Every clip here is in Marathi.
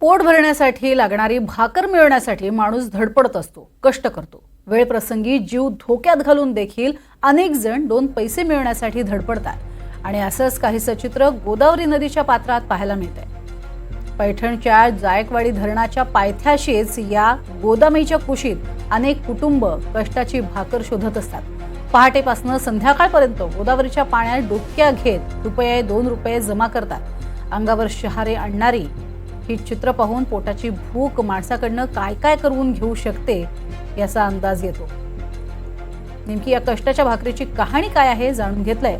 पोट भरण्यासाठी लागणारी भाकर मिळवण्यासाठी माणूस धडपडत असतो कष्ट करतो. वेळ प्रसंगी जीव धोक्यात घालून देखील अनेक जण दोन पैसे मिळवण्यासाठी धडपडतात. आणि असंच काहीसं चित्र गोदावरी नदीच्या पात्रात पाहायला मिळतंय. पैठणच्या जायकवाडी धरणाच्या पायथ्याशीच या गोदामीच्या कुशीत अनेक कुटुंब कष्टाची भाकर शोधत असतात. पहाटेपासून संध्याकाळपर्यंत गोदावरीच्या पाण्यात डुबक्या घेत रुपये दोन रुपये जमा करतात. अंगावर शहारे आणणारी ही चित्र पाहून पोटाची भूक माणसाकडनं काय काय करून घेऊ शकते याचा अंदाज येतो. नेमकी या कष्टाच्या भाकरीची कहाणी काय आहे जाणून घेतलंय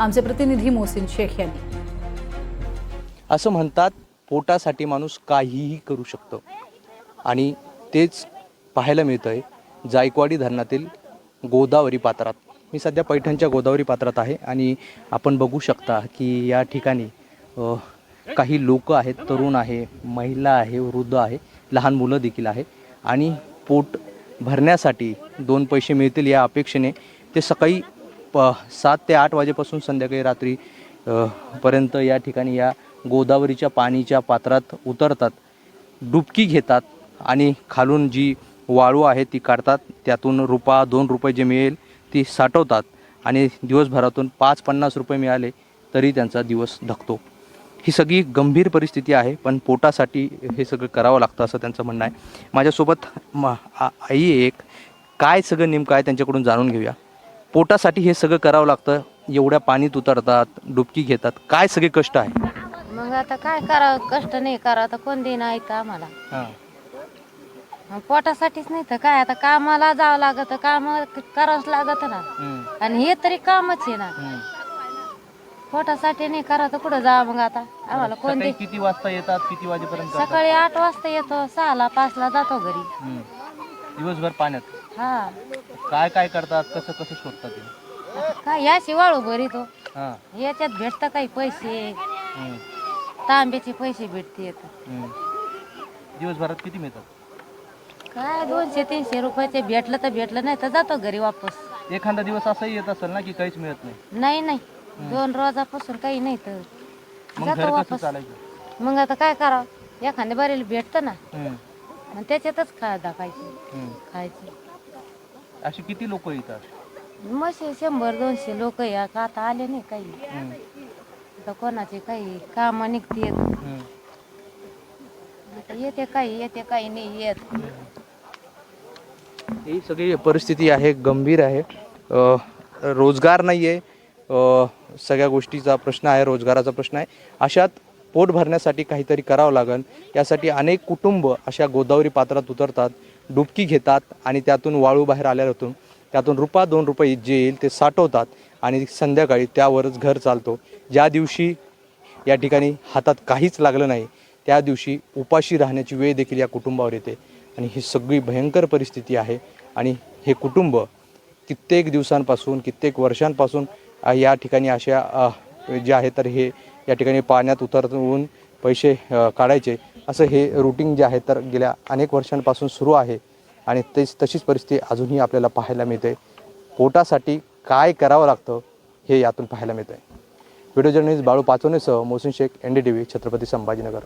आमचे प्रतिनिधी मोहसिन शेख यांनी. असं म्हणतात पोटासाठी माणूस काहीही करू शकतो. आणि तेच पाहायला मिळतं आहे जायकवाडी धरणातील गोदावरी पात्रात. मी सध्या पैठणच्या गोदावरी पात्रात आहे आणि आपण बघू शकता की या ठिकाणी काही लोक आहेत तरुण आहे महिला आहे वृद्ध आहे लहान मुलं देखील आहे. आणि पोट भरण्यासाठी दोन पैसे मिळतील या अपेक्षेने ते सकाळी प सात ते आठ वाजेपासून संध्याकाळी रात्री पर्यंत या ठिकाणी या गोदावरीच्या पाणीच्या पात्रात उतरतात डुबकी घेतात आणि खालून जी वाळू आहे ती काढतात. त्यातून रुपा दोन रुपये जे मिळेल ती साठवतात आणि दिवसभरातून पाच पन्नास रुपये मिळाले तरी त्यांचा दिवस धकतो ही सगळी गंभीर परिस्थिती आहे पण पोटासाठी हे सगळं करावं लागतं असं त्यांचं म्हणणं आहे. माझ्यासोबत म आई आहे एक. काय सगळं नेमकं आहे त्यांच्याकडून जाणून घेऊया. पोटासाठी हे सगळं करावं लागतं. एवढ्या पाणीत उतरतात डुबकी घेतात. काय सगळे कष्ट आहे? मग आता काय करावं? कष्ट नाही करावं आता कोण देणं ऐकतं आम्हाला? मग पोटासाठीच नाही तर काय? आता कामाला जावं लागत काम करावंच लागत ना. आणि हे तरी कामच आहे ना. पोटासाठी नाही करा तर कुठं जा मग आता? आम्हाला कोण दे किती वाजता येतात? किती वाजेपर्यंत सकाळी आठ वाजता येतो सहाला पाचला जातो घरी. दिवसभर पाण्यात? हा. काय काय करतात? कसं कसं शोधतात ते? आता काय याशी वाळू भरी तो. हां. याच्यात भेटतं काही पैसे. हम्म, तांब्याचे पैसे भेटते हम्म. दिवसभरात किती मिळतात? काय दोनशे तीनशे रुपयाचे भेटलं तर भेटलं नाही तर जातो घरी वापस. एखादा दिवस असंही येत असेल ना की काहीच मिळत नाही? नाही नाही. दोन रोजापासून काही नाही तर मग जातो कसं वापस. चालायचं? मग आता काय करावं? एखाद्या बरेल भेटतं ना. हम्म, मग त्याच्यातच खा दाखायचे हम्म. खायचे. अशी किती लोक येतात मसे शंभर दोनशे लोक या. का आता आले नाही काही. हम्म, आता कोणाचे काही काम निघते हम्म. आता येते काही येते काही नाही येत. ही सगळी परिस्थिती आहे गंभीर आहे. अ, रोजगार नाही आहे सगळ्या गोष्टीचा प्रश्न आहे रोजगाराचा प्रश्न आहे. अशात पोट भरण्यासाठी काहीतरी करावं लागेल. यासाठी अनेक कुटुंब अशा गोदावरी पात्रात उतरतात डुबकी घेतात आणि त्यातून वाळू बाहेर आल्यातून त्यातून रुपा दोन रुपये जे येईल ते साठवतात आणि संध्याकाळी त्यावरच घर चालतो. ज्या दिवशी या ठिकाणी हातात काहीच लागलं नाही त्या दिवशी उपाशी राहण्याची वेळ देखील या कुटुंबावर येते. आणि ही सगळी भयंकर परिस्थिती आहे. आणि हे कुटुंब कित्येक दिवसांपासून कित्येक वर्षांपासून या ठिकाणी अशा जे आहे तर हे या ठिकाणी पाण्यात उतरवून पैसे काढायचे. असं हे रुटीन जे आहे तर गेल्या अनेक वर्षांपासून सुरू आहे आणि तेच तशीच परिस्थिती अजूनही आपल्याला पाहायला मिळते. पोटासाठी काय करावं लागतं हे यातून पाहायला मिळतं आहे video journalist Balu पाचोनेसह Mohsin Shaikh N D T V Chhatrapati Sambhajinagar.